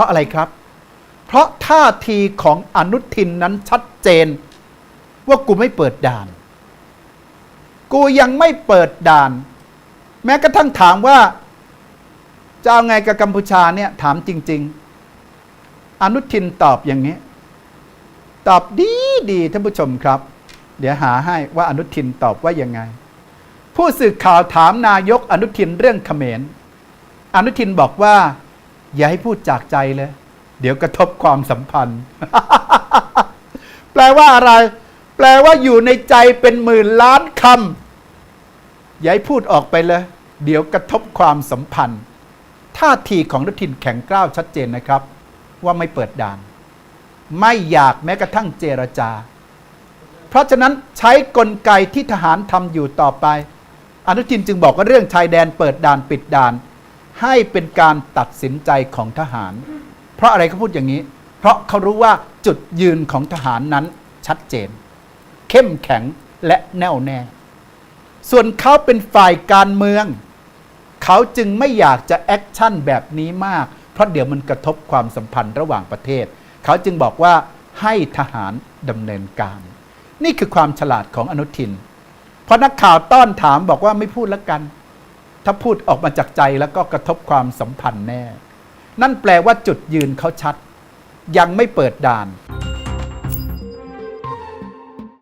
ราะอะไรครับ เพราะท่าทีของอนุทินนั้นชัดเจน ว่ากูไม่เปิดด่าน กูยังไม่เปิดด่าน แม้กระทั่งถามว่าจะเอาไงกับกัมพูชาเนี่ยถามจริง ๆ อนุทินตอบอย่างนี้ ตอบดีดีท่านผู้ชมครับ เดี๋ยวหาให้ว่าอนุทินตอบว่ายังไง ผู้สื่อข่าวถามนายกอนุทินเรื่องเขมร อนุทินบอกว่า อย่าให้พูดจากใจเลย เดี๋ยวกระทบความสัมพันธ์ แปลว่าอะไร แปลว่าอยู่ในใจเป็นหมื่นล้านคำอย่าให้พูดออกไปเลย เดี๋ยวกระทบความสัมพันธ์ท่าทีของอนุทินแข็งกร้าวชัดเจนนะครับ ว่าไม่เปิดด่าน ไม่อยากแม้กระทั่งเจรจา เพราะฉะนั้นใช้กลไกที่ทหารทำอยู่ต่อไป อนุทินจึงบอกว่าเรื่องชายแดนเปิดด่านปิดด่าน ให้เป็นการตัดสินใจของทหาร เพราะอะไรเขาพูดอย่างนี้ เพราะเขารู้ว่าจุดยืนของทหารนั้นชัดเจน เข้มแข็งและแน่วแน่ ส่วนเขาเป็นฝ่ายการเมือง เขาจึงไม่อยากจะแอคชั่นแบบนี้มาก เพราะเดี๋ยวมันกระทบความสัมพันธ์ระหว่างประเทศ เขาจึงบอกว่าให้ทหารดำเนินการ นี่คือความฉลาดของอนุทินพอนักข่าวต้อนถามบอกว่าไม่พูดแล้วกัน ถ้าพูดออกมาจากใจแล้วก็กระทบความสัมพันธ์แน่ นั่นแปลว่าจุดยืนเขาชัด ยังไม่เปิดด่าน